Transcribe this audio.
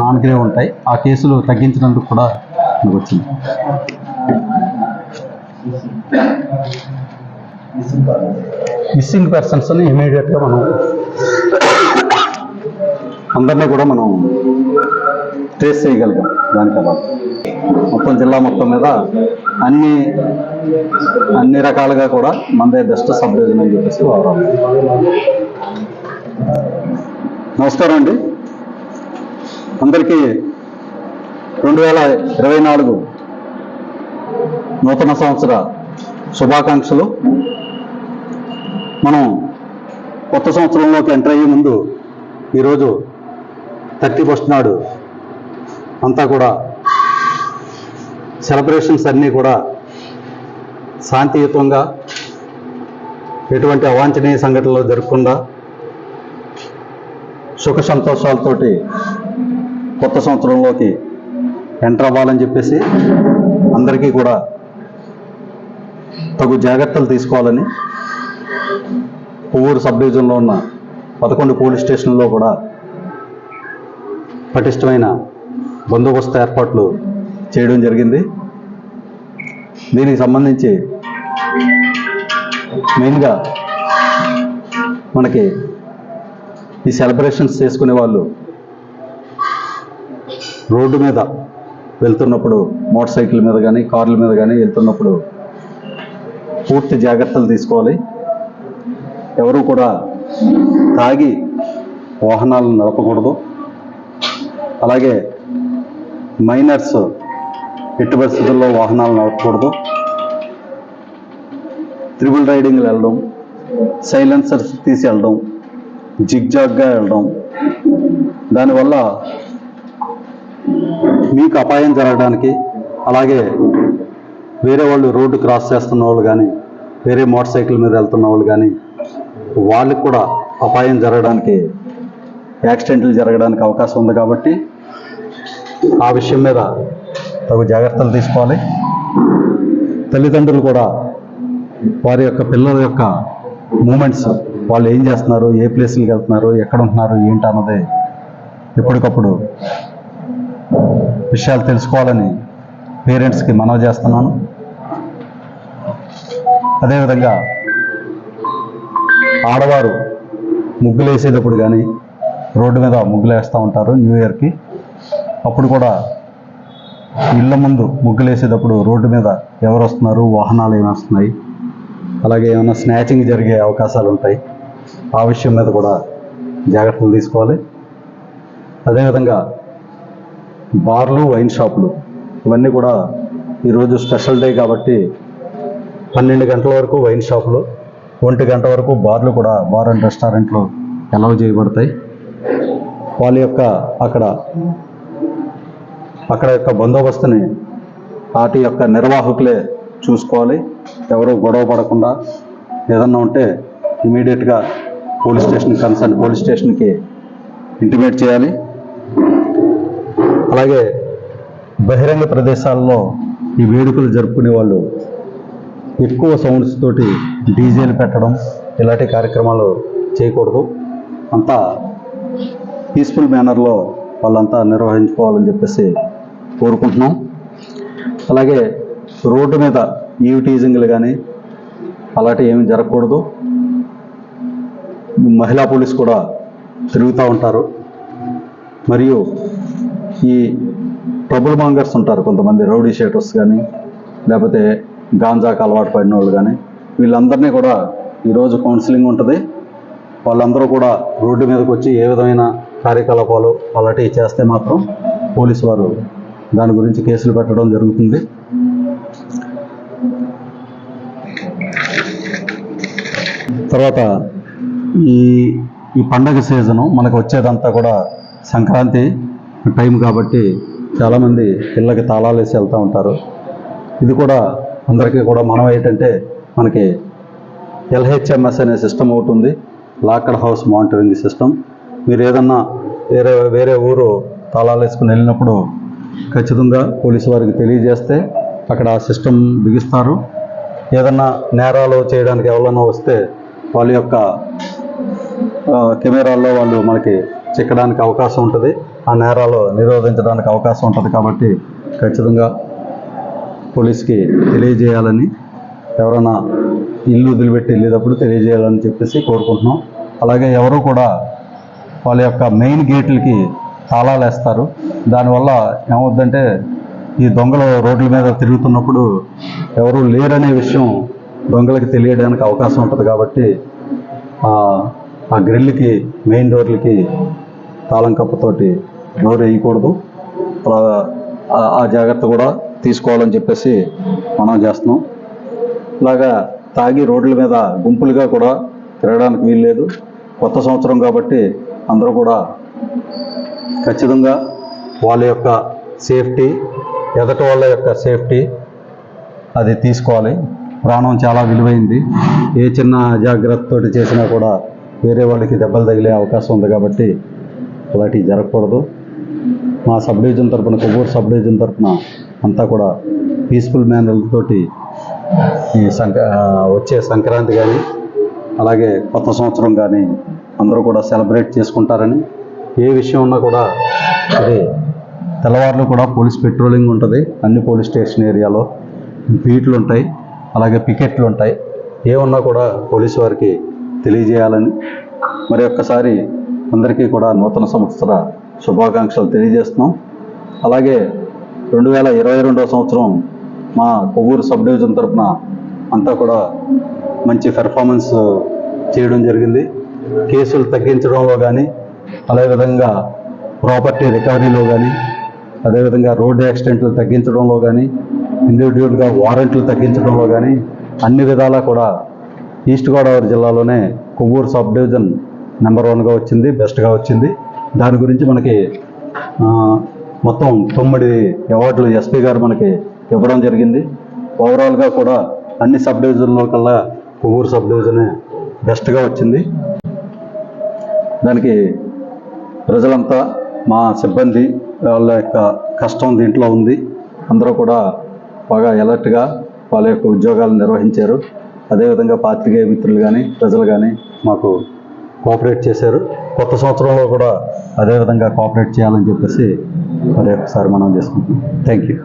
Non grave ఉంటాయి. ఆ కేసులు తగ్గించినందుకు కూడా మనకు వచ్చింది. మిస్సింగ్ పర్సన్స్ని ఇమీడియట్గా మనం అందరినీ కూడా మనం ట్రేస్ చేయగలిగాం దానికి అలా మొత్తం జిల్లా మొత్తం మీద అన్ని అన్ని రకాలుగా కూడా మనదే బెస్ట్ సబ్ డివిజన్ అని చెప్పేసి నమస్కారం అండి. అందరికీ రెండు వేల ఇరవై నాలుగు నూతన సంవత్సర శుభాకాంక్షలు. మనం కొత్త సంవత్సరంలోకి ఎంటర్ అయ్యే ముందు ఈరోజు థర్టీ ఫస్ట్ నాడు అంతా కూడా సెలబ్రేషన్స్ అన్నీ కూడా శాంతియుతంగా ఎటువంటి అవాంఛనీయ సంఘటనలు జరగకుండా సుఖ సంతోషాలతోటి కొత్త సంవత్సరంలోకి ఎంటర్ అవ్వాలని చెప్పేసి అందరికీ కూడా తగు జాగ్రత్తలు తీసుకోవాలని పువ్వూరు సబ్ డివిజన్లో ఉన్న పదకొండు పోలీస్ స్టేషన్లో కూడా పటిష్టమైన బందోబస్తు ఏర్పాట్లు చేయడం జరిగింది. దీనికి సంబంధించి మెయిన్గా మనకి ఈ సెలబ్రేషన్స్ చేసుకునే వాళ్ళు రోడ్డు మీద వెళ్తున్నప్పుడు మోటార్ సైకిల్ మీద కానీ కార్ల మీద కానీ వెళ్తున్నప్పుడు పూర్తి జాగ్రత్తలు తీసుకోవాలి. ఎవరు కూడా తాగి వాహనాలను నడపకూడదు. అలాగే మైనర్స్ ఎట్టి పరిస్థితుల్లో వాహనాలు నడపకూడదు. త్రిబుల్ రైడింగ్ వెళ్ళడం సైలెన్సర్స్ తీసి వెళ్ళడం జిగ్జాగ్గా వెళ్ళడం దానివల్ల మీకు అపాయం జరగడానికి అలాగే వేరే వాళ్ళు రోడ్డు క్రాస్ చేస్తున్న వాళ్ళు కానీ వేరే మోటార్ సైకిల్ మీద వెళ్తున్న వాళ్ళు కానీ వాళ్ళకి కూడా అపాయం జరగడానికి యాక్సిడెంట్లు జరగడానికి అవకాశం ఉంది కాబట్టి ఆ విషయం మీద తగు జాగ్రత్తలు తీసుకోవాలి. తల్లిదండ్రులు కూడా వారి యొక్క పిల్లల యొక్క మూమెంట్స్ వాళ్ళు ఏం చేస్తున్నారు ఏ ప్లేస్లకి వెళ్తున్నారు ఎక్కడ ఉంటున్నారు ఏంటి అన్నది ఎప్పటికప్పుడు విషయాలు తెలుసుకోవాలని పేరెంట్స్కి మనవి చేస్తున్నాను. అదేవిధంగా ఆడవారు ముగ్గులు వేసేటప్పుడు కానీ రోడ్డు మీద ముగ్గులు వేస్తూ ఉంటారు న్యూ ఇయర్కి. అప్పుడు కూడా ఇళ్ళ ముందు ముగ్గులు వేసేటప్పుడు రోడ్డు మీద ఎవరు వస్తున్నారు వాహనాలు ఏమి వస్తున్నాయి అలాగే ఏమైనా స్నాచింగ్ జరిగే అవకాశాలు ఉంటాయి. ఆ విషయం మీద కూడా జాగ్రత్తలు తీసుకోవాలి. అదేవిధంగా బార్లు వైన్ షాపులు ఇవన్నీ కూడా ఈరోజు స్పెషల్ డే కాబట్టి పన్నెండు గంటల వరకు వైన్ షాపులు ఒంటి గంట వరకు బార్లు కూడా బార్ అండ్ రెస్టారెంట్లు అలౌ చేయబడతాయి. వాళ్ళ యొక్క అక్కడ అక్కడ యొక్క బందోబస్తుని వాటి యొక్క నిర్వాహకులే చూసుకోవాలి. ఎవరు గొడవ పడకుండా ఏదన్నా ఉంటే ఇమీడియట్గా పోలీస్ స్టేషన్ కన్సర్న్ పోలీస్ స్టేషన్కి ఇంటిమేట్ చేయాలి. అలాగే బహిరంగ ప్రదేశాల్లో ఈ వేడుకలు జరుపుకునే వాళ్ళు ఎక్కువ సౌండ్స్ తోటి డీజేలు పెట్టడం ఇలాంటి కార్యక్రమాలు చేయకూడదు. అంతా పీస్ఫుల్ మేనర్లో వాళ్ళంతా నిర్వహించుకోవాలని చెప్పేసి కోరుకుంటున్నాం. అలాగే రోడ్డు మీద ఈవ్ టీజింగ్లు కానీ అలాంటివి ఏమి జరగకూడదు. మహిళా పోలీస్ కూడా తిరుగుతూ ఉంటారు. మరియు ఈ ట్రబుల్ మాంగర్స్ ఉంటారు కొంతమంది రౌడీ షేటర్స్ కానీ లేకపోతే గాంజాకు అలవాటు పడిన వాళ్ళు కానీ వీళ్ళందరినీ కూడా ఈరోజు కౌన్సిలింగ్ ఉంటుంది. వాళ్ళందరూ కూడా రోడ్డు మీదకి వచ్చి ఏ విధమైన కార్యకలాపాలు అలాంటివి చేస్తే మాత్రం పోలీసు వారు దాని గురించి కేసులు పెట్టడం జరుగుతుంది. తర్వాత ఈ ఈ పండగ సీజను మనకు వచ్చేదంతా కూడా సంక్రాంతి టైం కాబట్టి చాలామంది ఇళ్ళకి తాళాలు వేసి వెళ్తూ ఉంటారు. ఇది కూడా అందరికీ కూడా మనం ఏంటంటే మనకి ఎల్హెచ్ఎంఎస్ అనే సిస్టమ్ ఒకటి ఉంది. Locker house monitoring system. మీరు ఏదన్నా వేరే వేరే ఊరు తాళాలు వేసుకుని వెళ్ళినప్పుడు ఖచ్చితంగా పోలీసు వారికి తెలియజేస్తే అక్కడ ఆ సిస్టమ్ బిగిస్తారు. ఏదన్నా నేరాలు చేయడానికి ఎవరైనా వస్తే వాళ్ళ యొక్క కెమెరాల్లో వాళ్ళు మనకి చిక్కడానికి అవకాశం ఉంటుంది. ఆ నేరాలు నిరోధించడానికి అవకాశం ఉంటుంది కాబట్టి ఖచ్చితంగా పోలీస్కి తెలియజేయాలని ఎవరైనా ఇల్లు వదిలిపెట్టి వెళ్ళేటప్పుడు తెలియజేయాలని చెప్పేసి కోరుకుంటున్నాం. అలాగే ఎవరు కూడా వాళ్ళ యొక్క మెయిన్ గేట్లకి తాళాలు వేస్తారు. దానివల్ల ఏమవుద్దంటే ఈ దొంగలు రోడ్ల మీద తిరుగుతున్నప్పుడు ఎవరు లేరనే విషయం దొంగలకి తెలియడానికి అవకాశం ఉంటుంది కాబట్టి ఆ- ఆ గ్రిల్కి మెయిన్ డోర్లకి తాళం కప్పుతోటి డోర్ వేయకూడదు అలా ఆ- జాగ్రత్త కూడా తీసుకోవాలని చెప్పేసి మనం చేస్తున్నాం. ఇలాగా తాగి రోడ్ల మీద గుంపులుగా కూడా తిరగడానికి వీల్లేదు. కొత్త సంవత్సరం కాబట్టి అందరూ కూడా ఖచ్చితంగా వాళ్ళ యొక్క సేఫ్టీ ఎదట వాళ్ళ యొక్క సేఫ్టీ అది తీసుకోవాలి. ప్రాణం చాలా విలువైంది. ఏ చిన్న జాగ్రత్తతో చేసినా కూడా వేరే వాళ్ళకి దెబ్బలు తగిలే అవకాశం ఉంది కాబట్టి అలాంటివి జరగకూడదు. మా సబ్ డివిజన్ తరపున కొవ్వూరు సబ్ డివిజన్ తరఫున అంతా కూడా పీస్ఫుల్ మేనర్ తోటి ఈ సంక వచ్చే సంక్రాంతి కానీ అలాగే కొత్త సంవత్సరం కానీ అందరూ కూడా సెలబ్రేట్ చేసుకుంటారని ఏ విషయం ఉన్నా కూడా అది తెల్లవారులు కూడా పోలీస్ పెట్రోలింగ్ ఉంటుంది. అన్ని పోలీస్ స్టేషన్ ఏరియాలో బీట్లు ఉంటాయి అలాగే పికెట్లు ఉంటాయి. ఏమున్నా కూడా పోలీసు వారికి తెలియజేయాలని మరి ఒక్కసారి అందరికీ కూడా నూతన సంవత్సర శుభాకాంక్షలు తెలియజేస్తున్నాం. అలాగే రెండు వేల ఇరవై రెండవ సంవత్సరం మా కొవ్వూరు సబ్ డివిజన్ తరఫున అంతా కూడా మంచి పెర్ఫార్మెన్స్ చేయడం జరిగింది. కేసులు తగ్గించడంలో కానీ అదేవిధంగా ప్రాపర్టీ రికవరీలో కానీ అదేవిధంగా రోడ్డు యాక్సిడెంట్లు తగ్గించడంలో కానీ ఇండివిజువల్గా వారెంట్లు తగ్గించడంలో కానీ అన్ని విధాలా కూడా ఈస్ట్ గోదావరి జిల్లాలోనే కొవ్వూరు సబ్ డివిజన్ నెంబర్ వన్గా వచ్చింది బెస్ట్గా వచ్చింది. దాని గురించి మనకి మొత్తం తొమ్మిది అవార్డులు ఎస్పీ గారు మనకి ఇవ్వడం జరిగింది. ఓవరాల్గా కూడా అన్ని సబ్ డివిజన్లో కల్లా కొవ్వూరు సబ్ డివిజనే బెస్ట్గా వచ్చింది. దానికి ప్రజలంతా మా సిబ్బంది వాళ్ళ యొక్క కష్టం దీంట్లో ఉంది. అందరూ కూడా బాగా అలర్ట్గా వాళ్ళ యొక్క ఉద్యోగాలు నిర్వహించారు. అదేవిధంగా పాత్రికేయ మిత్రులు కానీ ప్రజలు కానీ మాకు కోఆపరేట్ చేశారు. కొత్త సంవత్సరంలో కూడా అదేవిధంగా కోఆపరేట్ చేయాలని చెప్పేసి మరి ఒకసారి మనం చేసుకుంటున్నాం. Thank you